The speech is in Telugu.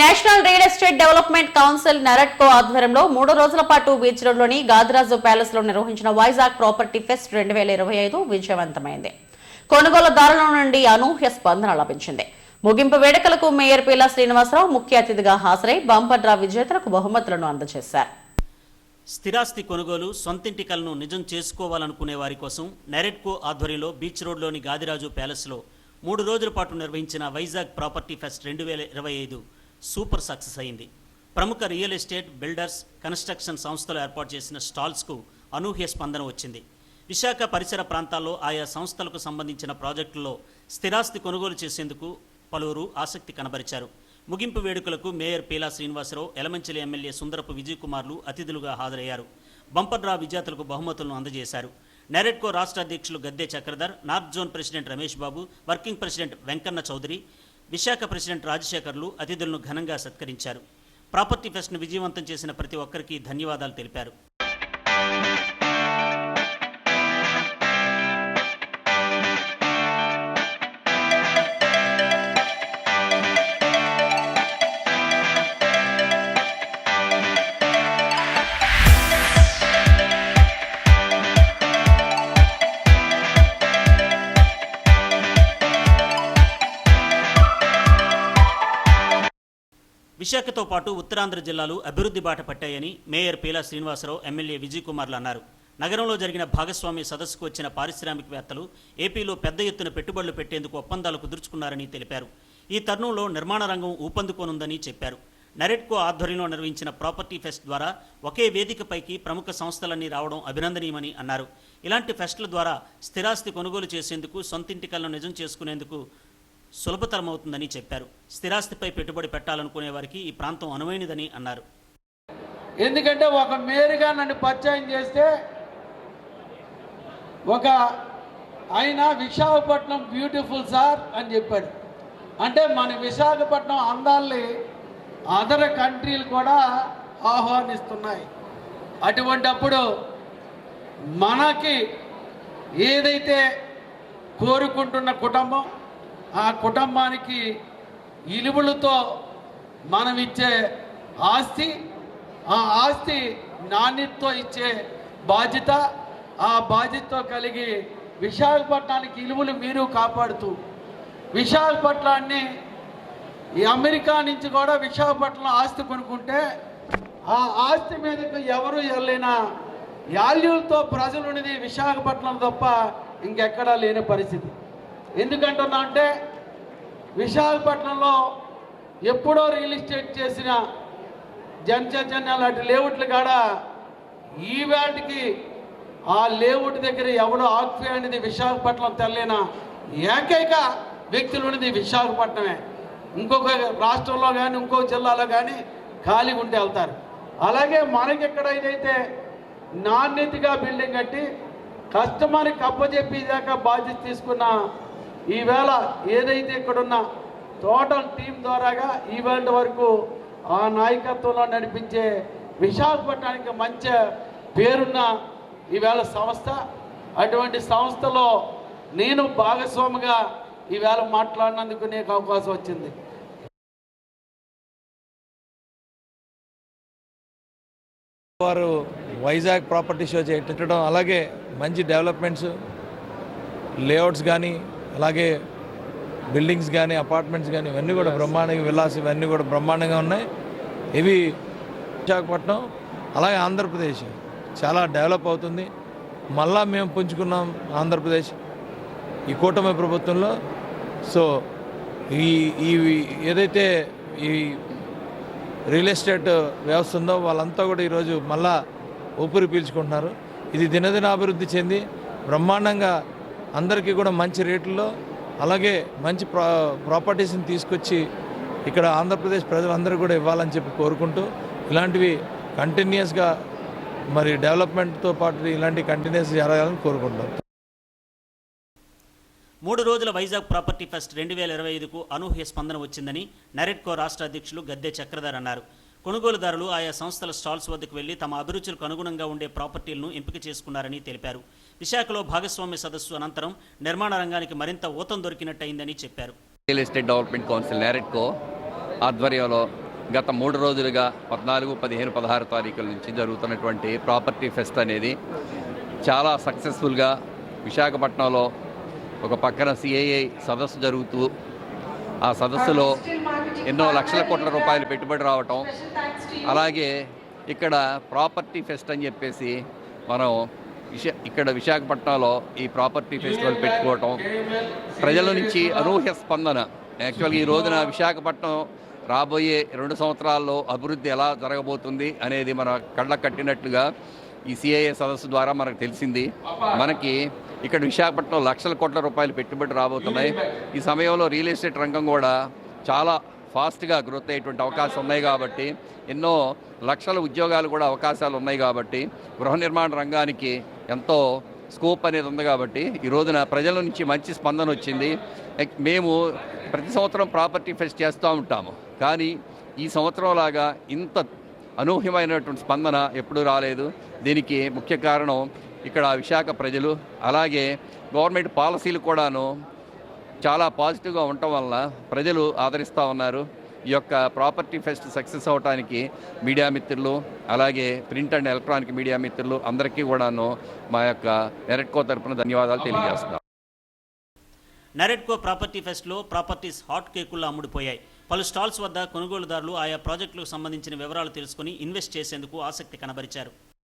National real estate development council NAREDCO ఆధ్వర్యంలో మూడు రోజుల పాటు బీచ్ రోడ్లోని గాదిరాజు ప్యాలెస్లో నిర్వహించిన వైజాగ్ ప్రాపర్టీ ఫెస్ట్ రెండు వేల ఇరవై ఐదు విజయవంతమైంది. కొనుగోలుదారుల నుండి అనూహ్య స్పందన లభించింది. ముగింపు వేడుకలకు మేయర్ పీలా శ్రీనివాసరావు ముఖ్య అతిథిగా హాజరై బంపర్ డ్రా విజేతలకు బహుమతులను అందజేశారు. స్థిరాస్తి కొనుగోలు సొంతింటి కలను నిజం చేసుకోవాలనుకునే వారి కోసం నెరెట్కో ఆధ్వర్యంలో బీచ్ రోడ్లోని గాదిరాజు ప్యాలెస్లో మూడు రోజుల పాటు నిర్వహించిన వైజాగ్ ప్రాపర్టీ ఫెస్ట్ రెండు వేల ఇరవై ఐదు సూపర్ సక్సెస్ అయింది. ప్రముఖ రియల్ ఎస్టేట్ బిల్డర్స్ కన్స్ట్రక్షన్ సంస్థలు ఏర్పాటు చేసిన స్టాల్స్కు అనూహ్య స్పందన వచ్చింది. విశాఖ పరిసర ప్రాంతాల్లో ఆయా సంస్థలకు సంబంధించిన ప్రాజెక్టుల్లో స్థిరాస్తి కొనుగోలు చేసేందుకు పలువురు ఆసక్తి కనబరిచారు. ముగింపు వేడుకలకు మేయర్ పీలా శ్రీనివాసరావు ఎలమంచిలి ఎమ్మెల్యే సుందరపు విజయ్ కుమార్లు అతిథులుగా హాజరయ్యారు. బంపర్ డ్రా విజేతలకు బహుమతులను అందజేశారు. నెరెట్కో రాష్ట్ర అధ్యక్షులు Gadde Chakradhar north zone president Ramesh Babu working president Venkanna Chowdary Visakha president రాజశేఖర్లు అతిథులను ఘనంగా సత్కరించారు. ప్రాపర్టీ ఫెస్ట్ను విజయవంతం చేసిన ప్రతి ఒక్కరికి ధన్యవాదాలు తెలిపారు. విశాఖతో పాటు ఉత్తరాంధ్ర జిల్లాలు అభివృద్ధి బాట పట్టాయని మేయర్ పీలా శ్రీనివాసరావు ఎమ్మెల్యే విజయ్ కుమార్లు అన్నారు. నగరంలో జరిగిన భాగస్వామ్య సదస్సుకు వచ్చిన పారిశ్రామికవేత్తలు ఏపీలో పెద్ద ఎత్తున పెట్టుబడులు పెట్టేందుకు ఒప్పందాలు కుదుర్చుకున్నారని తెలిపారు. ఈ తరుణంలో నిర్మాణ రంగం ఊపందుకోనుందని చెప్పారు. నరెట్కో ఆధ్వర్యంలో నిర్వహించిన ప్రాపర్టీ ఫెస్ట్ ద్వారా ఒకే వేదికపైకి ప్రముఖ సంస్థలన్నీ రావడం అభినందనీయమని అన్నారు. ఇలాంటి ఫెస్ట్ల ద్వారా స్థిరాస్తి కొనుగోలు చేసేందుకు సొంతింటి కలను నిజం చేసుకునేందుకు సులభతరమవుతుందని చెప్పారు. స్థిరాస్తిపై పెట్టుబడి పెట్టాలనుకునే వారికి ఈ ప్రాంతం అనువైనదని అన్నారు. ఎందుకంటే ఒక మేరుగా నన్ను పరిచయం చేస్తే ఒక ఆయన విశాఖపట్నం బ్యూటిఫుల్ సార్ అని చెప్పాడు. అంటే మన విశాఖపట్నం అందాల్ని అదర్ కంట్రీలు కూడా ఆహ్వానిస్తున్నాయి. అటువంటప్పుడు మనకి ఏదైతే కోరుకుంటున్న కుటుంబం ఆ కుటుంబానికి ఇలువలతో మనం ఇచ్చే ఆస్తి ఆ ఆస్తి నాణ్యతతో ఇచ్చే బాధ్యత ఆ బాధ్యతతో కలిగి విశాఖపట్నానికి ఇలువలు మీరు కాపాడుతూ విశాఖపట్నాన్ని ఈ అమెరికా నుంచి కూడా విశాఖపట్నం ఆస్తి కొనుక్కుంటే ఆ ఆస్తి మీదకు ఎవరు వెళ్ళినా యాల్యూలతో ప్రజలు విశాఖపట్నం తప్ప ఇంకెక్కడా లేని పరిస్థితి. ఎందుకంటున్నా అంటే విశాఖపట్నంలో ఎప్పుడో రియల్ ఎస్టేట్ చేసిన జనచైతన్య లాంటి లేఅవుట్లు కాడ ఈ ఆ లేఅవుట్ దగ్గర ఎవడో ఆక్ఫీ అనేది విశాఖపట్నం తెల్లిన ఏకైక వ్యక్తులు ఉన్నది విశాఖపట్నమే. ఇంకొక రాష్ట్రంలో కానీ ఇంకో జిల్లాలో కానీ ఖాళీ ఉంటే వెళ్తారు. అలాగే మనకి ఇక్కడ ఏదైతే నాణ్యతగా బిల్డింగ్ కట్టి కస్టమర్కి అప్పచెప్పేదాకా బాధ్యత తీసుకున్న ఈవేళ ఏదైతే ఇక్కడున్న టోటల్ టీం ద్వారాగా ఈవెంట్ వరకు ఆ నాయకత్వంలో నడిపించే విశాఖపట్నానికి మంచి పేరున్న ఈవేళ సంస్థ. అటువంటి సంస్థలో నేను భాగస్వామిగా ఈవేళ మాట్లాడినందుకు నీకు అవకాశం వచ్చింది. వారు వైజాగ్ ప్రాపర్టీ షో చేయటం అలాగే మంచి డెవలప్మెంట్స్ లేఅవుట్స్ కానీ అలాగే బిల్డింగ్స్ కానీ అపార్ట్మెంట్స్ కానీ ఇవన్నీ కూడా బ్రహ్మాండంగా విలాస్ ఇవన్నీ కూడా బ్రహ్మాండంగా ఉన్నాయి. ఇవి విశాఖపట్నం అలాగే ఆంధ్రప్రదేశ్ చాలా డెవలప్ అవుతుంది. మళ్ళా మేము పుంజుకున్నాం ఆంధ్రప్రదేశ్ ఈ కూటమి ప్రభుత్వంలో. సో ఈ ఈ ఏదైతే ఈ రియల్ ఎస్టేట్ వ్యవస్థ ఉందో వాళ్ళంతా కూడా ఈరోజు మళ్ళా ఊపిరి పీల్చుకుంటున్నారు. ఇది దినదిన అభివృద్ధి చెంది బ్రహ్మాండంగా అందరికీ కూడా మంచి రేట్లలో అలాగే మంచి ప్రా ప్రాపర్టీస్ని తీసుకొచ్చి ఇక్కడ ఆంధ్రప్రదేశ్ ప్రజలందరూ కూడా ఇవ్వాలని చెప్పి కోరుకుంటూ ఇలాంటివి కంటిన్యూస్గా మరి డెవలప్మెంట్తో పాటు ఇలాంటి కంటిన్యూస్ జరగాలని కోరుకుంటాం మూడు రోజుల వైజాగ్ ప్రాపర్టీ ఫెస్ట్ రెండు వేల ఇరవై ఐదుకు అనూహ్య స్పందన వచ్చిందని నెరెట్కో రాష్ట్ర అధ్యక్షులు గద్దె చక్రధర్ అన్నారు. కొనుగోలుదారులు ఆయా సంస్థల స్టాల్స్ వద్దకు వెళ్ళి తమ అభిరుచులకు అనుగుణంగా ఉండే ప్రాపర్టీలను ఎంపిక చేసుకున్నారని తెలిపారు. విశాఖలో భాగస్వామ్య సదస్సు అనంతరం నిర్మాణ రంగానికి మరింత ఊతం దొరికినట్టయిందని చెప్పారు. Real estate development council NAREDCO ఆధ్వర్యంలో గత మూడు రోజులుగా పద్నాలుగు పదిహేను పదహారు తారీఖుల నుంచి జరుగుతున్నటువంటి ప్రాపర్టీ ఫెస్ట్ అనేది చాలా సక్సెస్ఫుల్గా విశాఖపట్నంలో ఒక పక్కన సిఐఐ సదస్సు జరుగుతూ ఆ సదస్సులో ఎన్నో లక్షల కోట్ల రూపాయలు పెట్టుబడి రావటం అలాగే ఇక్కడ ప్రాపర్టీ ఫెస్ట్ అని చెప్పేసి మనం విశా ఇక్కడ విశాఖపట్నంలో ఈ ప్రాపర్టీ ఫెస్టివల్ పెట్టుకోవటం ప్రజల నుంచి అనూహ్య స్పందన. యాక్చువల్గా ఈ రోజున విశాఖపట్నం రాబోయే రెండు సంవత్సరాల్లో అభివృద్ధి ఎలా జరగబోతుంది అనేది మన కళ్ళ కట్టినట్లుగా ఈ సిఐఏ సదస్సు ద్వారా మనకు తెలిసింది. మనకి ఇక్కడ విశాఖపట్నం లక్షల కోట్ల రూపాయలు పెట్టుబడి రాబోతున్నాయి. ఈ సమయంలో రియల్ ఎస్టేట్ రంగం కూడా చాలా ఫాస్ట్గా గ్రోత్ అయ్యేటువంటి అవకాశం ఉన్నాయి కాబట్టి ఎన్నో లక్షల ఉద్యోగాలు కూడా అవకాశాలు ఉన్నాయి కాబట్టి గృహ నిర్మాణ రంగానికి ఎంతో స్కోప్ అనేది ఉంది కాబట్టి ఈ రోజున ప్రజల నుంచి మంచి స్పందన వచ్చింది. మేము ప్రతి సంవత్సరం ప్రాపర్టీ ఫెస్ట్ చేస్తూ ఉంటాము. కానీ ఈ సంవత్సరం లాగా ఇంత అనూహ్యమైనటువంటి స్పందన ఎప్పుడూ రాలేదు. దీనికి ముఖ్య కారణం ఇక్కడ విశాఖ ప్రజలు అలాగే గవర్నమెంట్ పాలసీలు కూడాను చాలా పాజిటివ్గా ఉండటం వల్ల ప్రజలు ఆదరిస్తూ ఉన్నారు. ఈ యొక్క ప్రాపర్టీ ఫెస్ట్ సక్సెస్ అవడానికి మీడియా మిత్రులు అలాగే ప్రింట్ అండ్ ఎలక్ట్రానిక్ మీడియా మిత్రులు అందరికీ కూడాను మా యొక్క నెరెట్కో తరపున ధన్యవాదాలు తెలియజేస్తున్నాం. నరెట్కో ప్రాపర్టీ ఫెస్ట్లో ప్రాపర్టీస్ హాట్ కేకుల్లో అమ్ముడుపోయాయి. పలు స్టాల్స్ వద్ద కొనుగోలుదారులు ఆయా ప్రాజెక్టులకు సంబంధించిన వివరాలు తెలుసుకుని ఇన్వెస్ట్ చేసేందుకు ఆసక్తి కనబరిచారు.